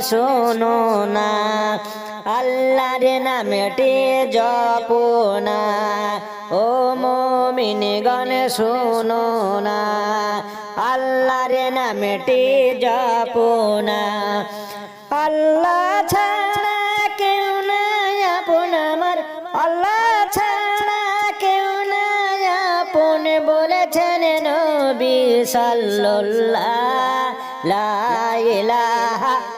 শোনো না। আল্লাহর নামটি জপো না। ও মুমিনগণ, শোনো না। আল্লাহর নামটি জপো না। আল্লাহ ছাড়া কেউ নাই আপন আমার আল্লাহ ছাড়া কেউ নাই আপন, বলেছেন নবী সাল্লাল্লাহ। লা ইলাহা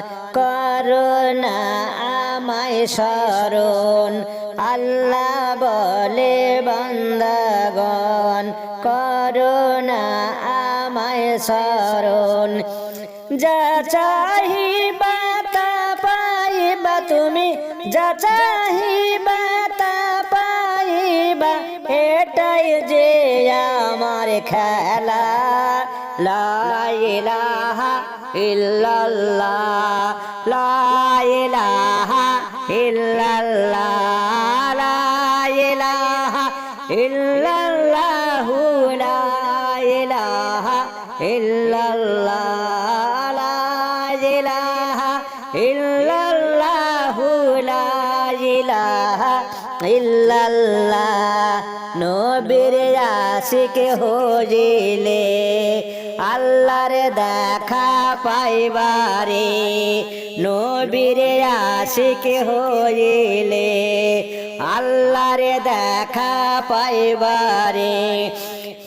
স্মরণ। আল্লাহ বলে, বান্দাগণ করোনা আমায় স্মরণ। যা চাহিবা তা পাইবা তুমি, যা চাহিবা তা পাইবা, এটাই যে আমার খেলা। লা ইলাহা ইল্লাল্লাহ, লা ইল্লাল্লাহু লা ইলাহা ইল্লাল্লাহ লা ইলাহা ইল্লাল্লাহু লা ইলাহা ইল্লাল্লাহ। নবীর আশিক হজিলে আল্লাহর দেখা পাইবারে, নবীর আশিক হইলে আল্লাহর দেখা পাইবারে।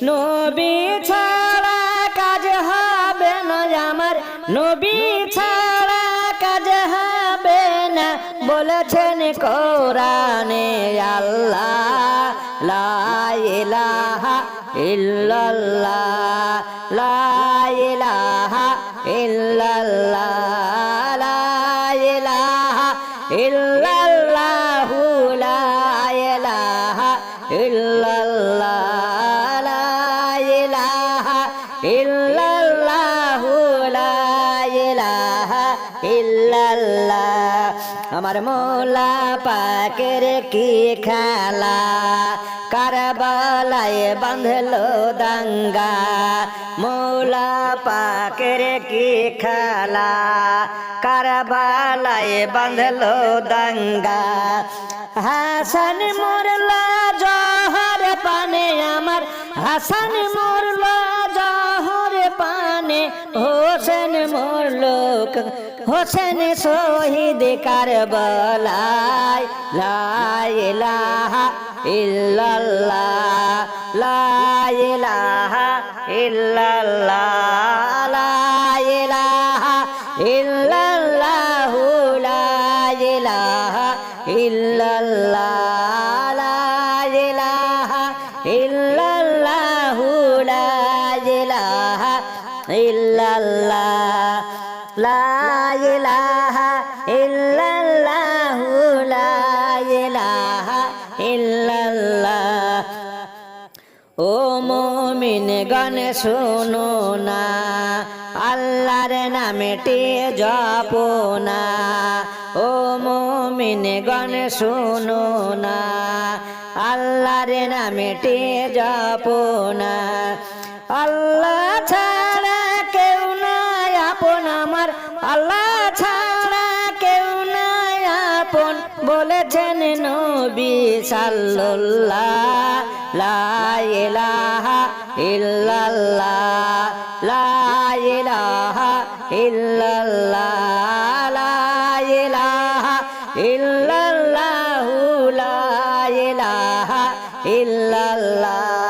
নবী ছাড়া কাজ হবে না আমার, নবী ছাড়া কাজ হবে না, বলেছেন কোরআনে আল্লাহ, লা ইলাহা ইল্লাল্লাহ, লা আমার মোলা পাকের কি খেলা? কারবালায় বাঁধলো দাঙ্গা। মোলা পাকের কি খেলা? কারবালায় বাঁধলো দাঙ্গা। হাসান মোরলা হাসান মোরলা, জহর পানে হোসেন মোরলোক হোসেন শহীদ কারবালায়, লা ইলাহা ইল্লাল্লাহ, লা ইলাহা ইল্লাল্লাহ, লা ইল্লাল্লাহ ও মমিন গণ শোনো না, আল্লাহর নামেটি জপো না। ও মমিন গণ শোনো না, আল্লাহর নামেটি জপো না। আল্লাহ বলেছেন নবী সাল্লাল্লাহ, লা ইলাহা ইল্লাল্লাহ, লা ইলাহা ইল্লাল্লাহ, লা ইলাহা ইল্লাল্লাহু, লা ইলাহা ইল্লাল্লাহ।